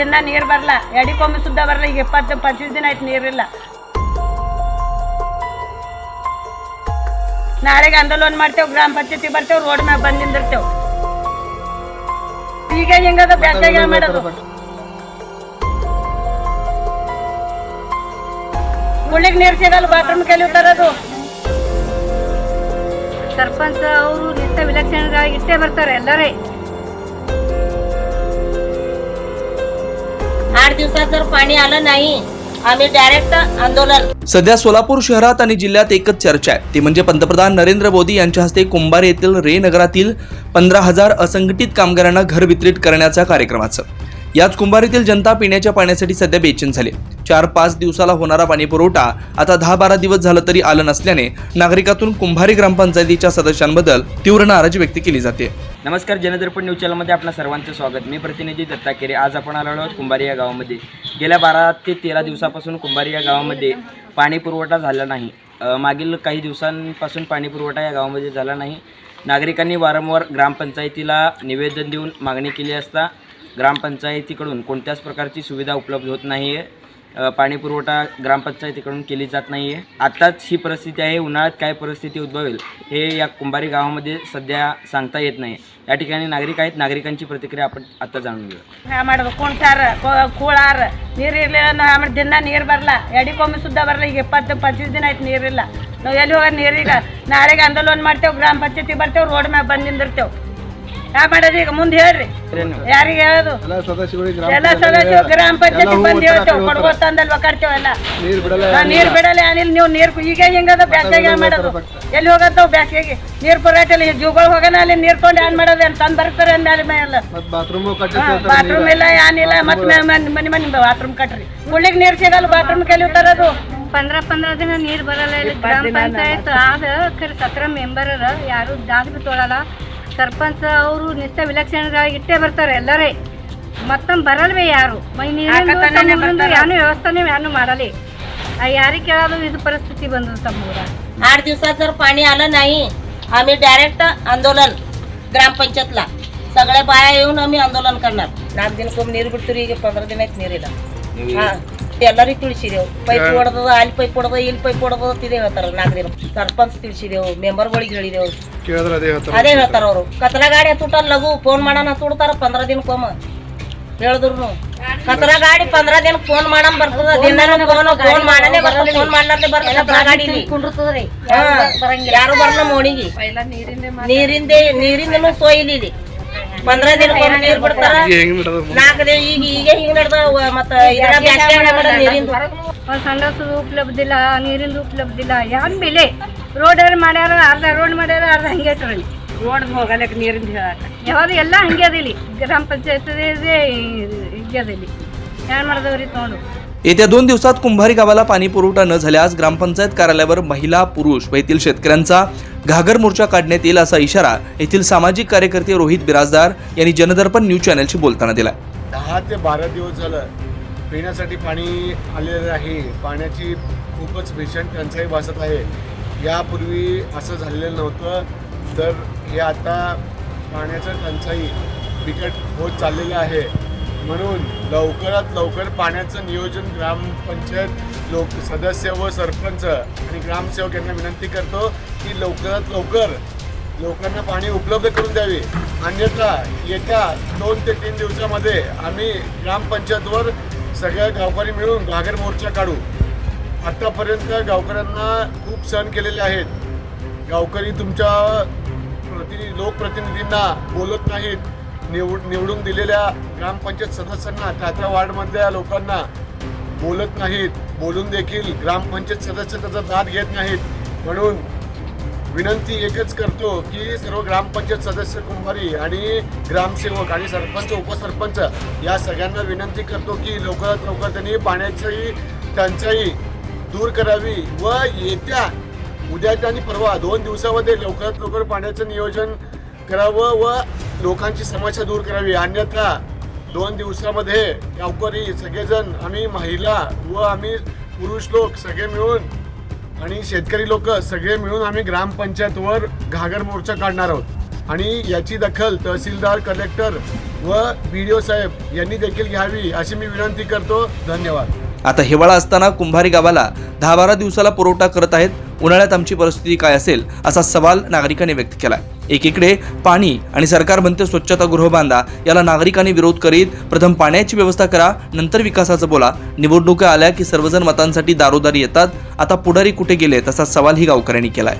ದಿನ ನೀರು ಬರಲ್ಲ ಎಡಿಕೊಮ್ಮೆ ಸುದ್ದ ಬರಲ್ಲ ಈಗ ಇಪ್ಪತ್ತು ಪಂಚೀಸ್ ದಿನ ಆಯ್ತು ನೀರಿಲ್ಲ. ನಾಳೆಗೆ ಆಂದೋಲನ ಮಾಡ್ತೇವೆ, ಗ್ರಾಮ ಪಂಚಾಯತಿ ಬರ್ತೇವೆ, ರೋಡ್ ಮ್ಯಾಗ ಬಂದು ನಿಂದಿರ್ತೇವೆ. ಈಗ ಹೆಂಗದ ಬ್ಯಾಂಕಾಗ ಮಾಡೋದು? ಮುಳ್ಳಿಗೆ ನೀರು ಸಿಗಲ್ಲ ಬಾತ್ರೂಮ್ ಕಲಿಯುತ್ತಾರದು ಸರ್ಪಂಚ್ ಅವರು ನಿತ್ಯ ವಿಲಕ್ಷಣ ಇಷ್ಟೇ ಬರ್ತಾರೆ ಎಲ್ಲರೇ. आठ दिवसात जर पाणी आलं नाही आम्ही डायरेक्ट आंदोलन. सध्या सोलापूर शहरात आणि जिल्ह्यात एकच चर्चा आहे. ती म्हणजे पंतप्रधान नरेंद्र मोदी यांच्या हस्ते कुंभार येथील रे नगरातील पंधरा हजार असंघटित कामगारांना घर वितरित करण्याच्या कार्यक्रमाचं. याच कुंभारीतील जनता पिण्याच्या पाण्यासाठी सध्या बेचैन झाली. चार पाच दिवसाला होणारा पाणी पुरवठा आता दहा बारा दिवस झालं तरी आलं नसल्याने नागरिकातून कुंभारी ग्रामपंचायतीच्या सदस्यांबद्दल तीव्र नाराजी व्यक्त केली जाते. नमस्कार जनदर्पण न्यूज चॅनलमध्ये सर्वांचं स्वागत. मी प्रतिनिधी दत्ता केरे. आज आपण आलो आहोत कुंभारी या गावामध्ये. गेल्या बारा ते तेरा दिवसापासून कुंभारी या गावामध्ये पाणी पुरवठा झाला नाही. मागील काही दिवसांपासून पाणी पुरवठा या गावामध्ये झाला नाही. नागरिकांनी वारंवार ग्रामपंचायतीला निवेदन देऊन मागणी केली असता ग्रामपंचायतीकडून कोणत्याच प्रकारची सुविधा उपलब्ध होत नाही आहे अ, पाणी पुरवठा ग्रामपंचायतीकडून केली जात नाही आहे आत्ताच ही परिस्थिती आहे उन्हाळ्यात काय परिस्थिती उद्भवेल हे या कुंभारी गावामध्ये सध्या सांगता येत नाही या ठिकाणी नागरिक आहेत नागरिकांची प्रतिक्रिया आपण आता जाणून घेऊया ಹ್ಯಾ ಮಾಡೋದು ಕುಣ್ಸಾರ ಕೂಳಾರ ನೀರು ಇರ್ಲಿಲ್ಲ ಆಮೇಲೆ ದಿನ ನೀರು ಬರಲ್ಲ ಎಡಿಕೊಮ್ಮೆ ಸುದ್ದ ಬರಲ್ಲ ಈಗ ಇಪ್ಪತ್ತು ಪಚ್ಚಿಸ್ ದಿನ ಆಯ್ತು ನೀರಿಲ್ಲ ನಾವು ಎಲ್ಲಿ ಹೋಗೋದು ನೀರೀಗ ನಾಳೆಗೆ ಆಂದೋಲನ ಮಾಡ್ತೇವೆ ಗ್ರಾಮ ಪಂಚಾಯತಿ ಬರ್ತೇವೆ ರೋಡ್ ಮ್ಯಾಗ ಬಂದ್ ನಿಂದಿರ್ತೇವೆ ಯಾ ಮಾಡೋದು ಈಗ ಮುಂದೆ ಹೇಳ್ರಿ. ಯಾರಿಗೆ ಹೇಳೋದು? ಎಲ್ಲ ಸದಸ್ಯರು ಎಲ್ಲ ಸದಸ್ಯರು ಗ್ರಾಮ ಪಂಚಾಯತಿ ಬಂದು ಹೇಳ್ತೇವೆ ಕೊಡಗೋ ತಂದಲ್ಲಿ ಒಕ್ಕಾಡ್ತೇವಲ್ಲ ನೀರು ಬಿಡಲ್ಲ ಏನಿಲ್ಲ ನೀವು ನೀರು ಈಗ ಹಿಂಗದ ಬ್ಯಾಸ್ಗೆ ಮಾಡೋದು? ಎಲ್ಲಿ ಹೋಗತ್ತವ್ ಬ್ಯಾಸ್ಗೆಗೆ? ನೀರು ಪುರಾಟಲ್ಲಿ ಜೂಗಳು ಹೋಗೋಣ ಅಲ್ಲಿ ನೀರು ಕೊಂಡು ಏನ್ ಮಾಡೋದು? ಏನ್ ತಂದು ಬರ್ತಾರೆ ಅಂದ ಮೇಲೆ ಬಾತ್ರೂಮ್ ಇಲ್ಲ ಏನಿಲ್ಲ ಮತ್ತೆ ಮನೆ ಮನೆ ಮನೆ ಬಾತ್ರೂಮ್ ಕಟ್ರಿ. ಮುಳ್ಳಿಗೆ ನೀರು ಸಿಗಲ್ಲ ಬಾತ್ರೂಮ್ ಕೆಲವು ತರೋದು. ಪಂದ್ರ ಪಂದ್ರ ದಿನ ನೀರು ಬರಲ್ಲ ಇಲ್ಲಿ ಗ್ರಾಮ ಪಂಚಾಯತ್ ಆದ ಕರೆ ಸತ್ರ ಮೆಂಬರ್ ಅದ. ಯಾರು ಜಾಗ ತೊಳಲ್ಲ. ಸರ್ಪಂಚ್ ಅವರು ನಿತ್ಯ ವಿಲಕ್ಷಣರಾಗಿ ಇಷ್ಟೇ ಬರ್ತಾರೆ ಎಲ್ಲರೇ ಮತ್ತೊಮ್ಮೆ ಬರಲ್ವೇ ಯಾರು ಮೈ ನೀರಿನ ಯಾನು ವ್ಯವಸ್ಥೆನೇ ಯಾನು ಮಾಡಲಿ ಯಾರಿಗೆ ಕೇಳೋದು ಇದು ಪರಿಸ್ಥಿತಿ ಬಂದದ ತಮ್ಮ ಊರಾಗ आठ दिवसात जर पाणी आलं नाही आम्ही डायरेक्ट आंदोलन ग्रामपंचायतला सगळ्या बाया येऊन आम्ही आंदोलन करणार ನಾಲ್ಕು ದಿನಕ್ಕೊಮ್ಮೆ ನೀರು ಬಿಡ್ತೀರಿ ಈಗ ಪಂದ್ರ ದಿನ ಆಯ್ತು ನೀರಿಲ್ಲ ಹಾ ಎಲ್ಲರಿಗೂ ತಿಳಿಸಿದೆವು. ಪೈಪ್ ಹೊಡೆದ ಅಲ್ಲಿ ಪೈಪ್ ಹೊಡೆದ ಇಲ್ಲಿ ಪೈಪ್ ಹೊಡೆದ ಇದೇ ಹೇಳ್ತಾರ ನಾಲ್ಕು ದಿನ ಸರ್ಪಂಚ್ ತಿಳಿಸಿದೆವು ಮೆಂಬರ್ಗಳಿಗೆ ಹೇಳಿದೆವು. ಅದೇ ಹೇಳ್ತಾರ. ಅವರು. ಕತ್ಲ ಗಾಡಿ ಹತ್ತುಟ ಲಘು ಫೋನ್ ಮಾಡೋಣ ತುಡ್ತಾರ ಪಂದ್ರ ದಿನಕ್ಕೊಮ್ಮ. ಹೇಳಿದ್ರು ಕತ್ಲ ಗಾಡಿ ಪಂದ್ರ ದಿನ ಫೋನ್ ಮಾಡಮ್ ಬರ್ತದ ದಿನ ಫೋನ್ ಫೋನ್ ಮಾಡನೇ ಬರ್ತದ ಫೋನ್ ಮಾಡ್ಲಾರ್ದೆ ಬರ್ತದ ಗಾಡಿ ಕುಂಡಿರ್ತದ್ರಿ. ಯಾರು ಬರ್ಲ ಮೋಣಿಗೆ? ನೀರಿಂದ ನೀರಿಂದನು ಸೋಯಿಲಿ ಪಂದ್ರ ದಿನ ನೀರ್ ಬಿಡ್ತಾರ. ನಾಲ್ಕು ದಿನ ಈಗ ಈಗ ಹಿಂಗ್ ನಡ್ದ ಮತ್ತ ಇದ್ರ ಬ್ಯಾಸ್ಗ್ಯಾಗ ನಡ್ದ ನೀರಿಂದ. ಒಂದು ಸಂಡಸದ ಉಪಲಬ್ಧ ಇಲ್ಲ ನೀರಿಂದು ಉಪಲಬ್ಧ ಇಲ್ಲ ಯಾನ್ ಬೆಲೆ? ರೋಡ್ ಮಾಡ್ಯಾರ? ಅರ್ಧ ರೋಡ್ ಮಾಡ್ಯಾರ ಅರ್ಧ ಹಂಗೆ ಇಟ್ರಲ್ಲಿ. ರೋಡ್ ಹೋಗಲಕ್ಕೆ ನೀರಿಂದ ಹೇಳಕ್ಕೆ ಯಾವಾಗ ಎಲ್ಲ ಹಂಗೆ ಅದ ಇಲ್ಲಿ ಗ್ರಾಮ ಪಂಚಾಯತ್ ಹಿಂಗೆ ಅದ ಇಲ್ಲಿ ಏನು ಮಾಡ್ದವ್ರಿ ತಗೊಂಡು येत्या दोन दिवसात कुंभारी गावाला पाणी पुरवठा न झाल्यास ग्रामपंचायत कार्यालयावर महिला पुरुष व येथील शेतकऱ्यांचा घागर मोर्चा काढण्यात येईल असा इशारा येथील सामाजिक कार्यकर्ते रोहित बिराजदार यांनी जनदर्पण न्यूज चॅनलशी बोलताना दिला दहा ते बारा दिवस झालं पिण्यासाठी पाणी आलेलं आहे. पाण्याची खूपच भीषण टंचाई भासत आहे. यापूर्वी असं झालेलं नव्हतं. तर हे आता पाण्याचं टंचाई बिकट होत चाललेलं आहे. म्हणून लवकरात लवकर पाण्याचं नियोजन ग्रामपंचायत लोक सदस्य व सरपंच आणि ग्रामसेवक यांना विनंती करतो की लवकरात लवकर लोकांना पाणी उपलब्ध करून द्यावे. अन्यथा येत्या दोन ते तीन दिवसामध्ये आम्ही ग्रामपंचायतवर सगळ्या गावकरी मिळून घागर मोर्चा काढू. आत्तापर्यंत गावकऱ्यांना खूप सहन केलेले आहेत. गावकरी तुमच्या प्रतिनिधी लोकप्रतिनिधींना बोलत नाहीत. निवड निवडून दिलेल्या ग्रामपंचायत सदस्यांना त्या त्या वार्डमधल्या लोकांना बोलत नाहीत. बोलून देखील ग्रामपंचायत सदस्य त्याचा दाद घेत नाहीत. म्हणून विनंती एकच करतो की सर्व ग्रामपंचायत सदस्य कुंभारी आणि ग्रामसेवक आणि सरपंच उपसरपंच या सगळ्यांना विनंती करतो की लवकरात लवकर त्यांनी पाण्याची टंचाई दूर करावी व येत्या उद्याच्या आणि परवा दोन दिवसामध्ये लवकरात लवकर पाण्याचं नियोजन करावं व लोकांची समस्या दूर करावी. अन्यथा दोन दिवसामध्ये गावकरी सगळेजण आम्ही महिला व आम्ही पुरुष लोक सगळे मिळून आणि शेतकरी लोक सगळे मिळून आम्ही ग्रामपंचायतवर घागर मोर्चा काढणार आहोत. आणि याची दखल तहसीलदार कलेक्टर व बी डी ओ साहेब यांनी देखील घ्यावी अशी मी विनंती करतो. धन्यवाद. आता हिवाळा असताना कुंभारी गावाला दहा बारा दिवसाला पुरवठा करत आहेत. उन्हाळ्यात आमची परिस्थिती काय असेल असा सवाल नागरिकांनी व्यक्त केला एकीकडे पाणी आणि सरकार म्हणते स्वच्छतागृह बांधा याला नागरिकांनी विरोध करीत प्रथम पाण्याची व्यवस्था करा नंतर विकासाचं बोला. निवडणुका आल्या की सर्वजण मतांसाठी दारोदारी येतात. आता पुढारी कुठे गेले तसा सवालही गावकऱ्यांनी केलाय.